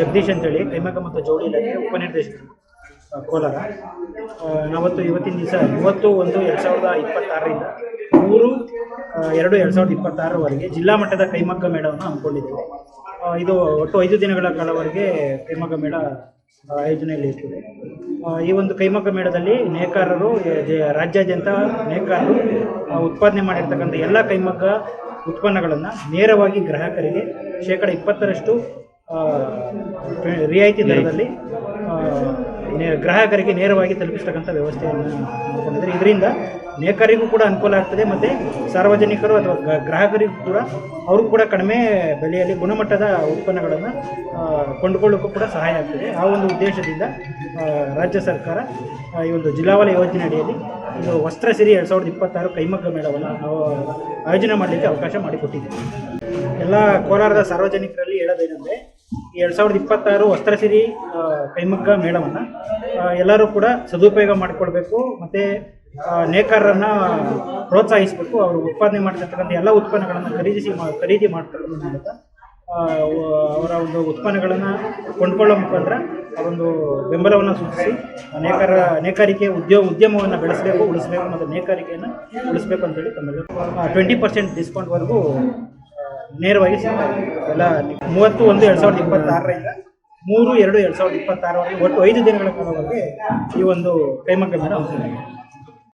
ಜಗದೀಶ್ ಅಂತೇಳಿ ಕೈಮಗ್ಗ ಮತ್ತು ಜೋಡಿ ಇಲಾಖೆ ಉಪನಿರ್ದೇಶಕರು ಕೋಲಾರ. ನಾವತ್ತು ಇವತ್ತಿನ ದಿವಸ, ಇವತ್ತು ಒಂದು ಎರಡು ಸಾವಿರದ ಇಪ್ಪತ್ತಾರರಿಂದ ಮೂರು ಎರಡು ಎರಡು ಸಾವಿರದ ಇಪ್ಪತ್ತಾರರವರೆಗೆ ಜಿಲ್ಲಾ ಮಟ್ಟದ ಕೈಮಗ್ಗ ಮೇಳವನ್ನು ಹಮ್ಮಿಕೊಂಡಿದ್ದೇವೆ. ಇದು ಒಟ್ಟು ಐದು ದಿನಗಳ ಕಾಲವರೆಗೆ ಕೈಮಗ್ಗ ಮೇಳ ಆಯೋಜನೆಯಲ್ಲಿ ಇರ್ತದೆ. ಈ ಒಂದು ಕೈಮಗ್ಗ ಮೇಳದಲ್ಲಿ ನೇಕಾರರು ರಾಜ್ಯಾದ್ಯಂತ ನೇಕಾರರು ಉತ್ಪಾದನೆ ಮಾಡಿರ್ತಕ್ಕಂಥ ಎಲ್ಲ ಕೈಮಗ್ಗ ಉತ್ಪನ್ನಗಳನ್ನು ನೇರವಾಗಿ ಗ್ರಾಹಕರಿಗೆ ಶೇಕಡ ಇಪ್ಪತ್ತರಷ್ಟು ರಿಯಾಯಿತಿ ದರದಲ್ಲಿ ಗ್ರಾಹಕರಿಗೆ ನೇರವಾಗಿ ತಲುಪಿಸ್ತಕ್ಕಂಥ ವ್ಯವಸ್ಥೆಯನ್ನು ಮಾಡ್ಕೊಂಡಿದ್ದಾರೆ. ಇದರಿಂದ ನೇಕರಿಗೂ ಕೂಡ ಅನುಕೂಲ ಆಗ್ತದೆ, ಮತ್ತು ಸಾರ್ವಜನಿಕರು ಅಥವಾ ಗ್ರಾಹಕರಿಗೂ ಕೂಡ ಅವರು ಕೂಡ ಕಡಿಮೆ ಬೆಲೆಯಲ್ಲಿ ಗುಣಮಟ್ಟದ ಉತ್ಪನ್ನಗಳನ್ನು ಕೊಂಡುಕೊಳ್ಳೋಕ್ಕೂ ಕೂಡ ಸಹಾಯ ಆಗ್ತದೆ. ಆ ಒಂದು ಉದ್ದೇಶದಿಂದ ರಾಜ್ಯ ಸರ್ಕಾರ ಈ ಒಂದು ಜಿಲ್ಲಾವಲ ಯೋಜನೆ ಅಡಿಯಲ್ಲಿ ಒಂದು ವಸ್ತ್ರ ಸಿರಿ ಎರಡು ಸಾವಿರದ ಇಪ್ಪತ್ತಾರು ಕೈಮಗ್ಗ ಮೇಳವನ್ನು ಆಯೋಜನೆ ಮಾಡಲಿಕ್ಕೆ ಅವಕಾಶ ಮಾಡಿಕೊಟ್ಟಿದೆ ಎಲ್ಲ ಕೋಲಾರದ ಸಾರ್ವಜನಿಕರಲ್ಲಿ ಹೇಳೋದೇನೆಂದರೆ ಎರಡು ಸಾವಿರದ ಇಪ್ಪತ್ತಾರು ವಸ್ತ್ರ ಸಿರಿ ಕೈಮಗ್ಗ ಮೇಳವನ್ನು ಎಲ್ಲರೂ ಕೂಡ ಸದುಪಯೋಗ ಮಾಡಿಕೊಳ್ಬೇಕು ಮತ್ತು ನೇಕಾರರನ್ನು ಪ್ರೋತ್ಸಾಹಿಸಬೇಕು, ಅವರು ಉತ್ಪಾದನೆ ಮಾಡ್ತಿರ್ತಕ್ಕಂಥ ಎಲ್ಲ ಉತ್ಪನ್ನಗಳನ್ನು ಖರೀದಿಸಿ ಮಾ, ಖರೀದಿ ಮಾಡ್ತಕ್ಕಂಥ ಮೂಲಕ ಅವರ ಒಂದು ಉತ್ಪನ್ನಗಳನ್ನು ಕೊಂಡ್ಕೊಳ್ಳೋ ಮುಖಾಂತರ ಒಂದು ಬೆಂಬಲವನ್ನು ಸೂಚಿಸಿ ನೇಕಾರ, ನೇಕಾರಿಕೆ ಉದ್ಯೋಗ ಉದ್ಯಮವನ್ನು ಬೆಳೆಸಬೇಕು, ಉಳಿಸಬೇಕು, ಮತ್ತು ನೇಕಾರಿಕೆಯನ್ನು ಉಳಿಸಬೇಕು ಅಂತೇಳಿ ತಮ್ಮಲ್ಲಿ ಟ್ವೆಂಟಿ ಪರ್ಸೆಂಟ್ ಡಿಸ್ಕೌಂಟ್ವರೆಗೂ ನೇರವಾಗಿ ಎಲ್ಲ ಮೂವತ್ತು ಒಂದು ಎರಡು ಸಾವಿರದ ಇಪ್ಪತ್ತಾರರಿಂದ ಮೂರು ಎರಡು ಎರಡು ಸಾವಿರದ ಇಪ್ಪತ್ತಾರವರೆಗೆ ಒಟ್ಟು ಐದು ದಿನಗಳ ಕಾಲವಾಗಿ ಈ ಒಂದು ಕೈಮಗ್ಗ ಮೇಳ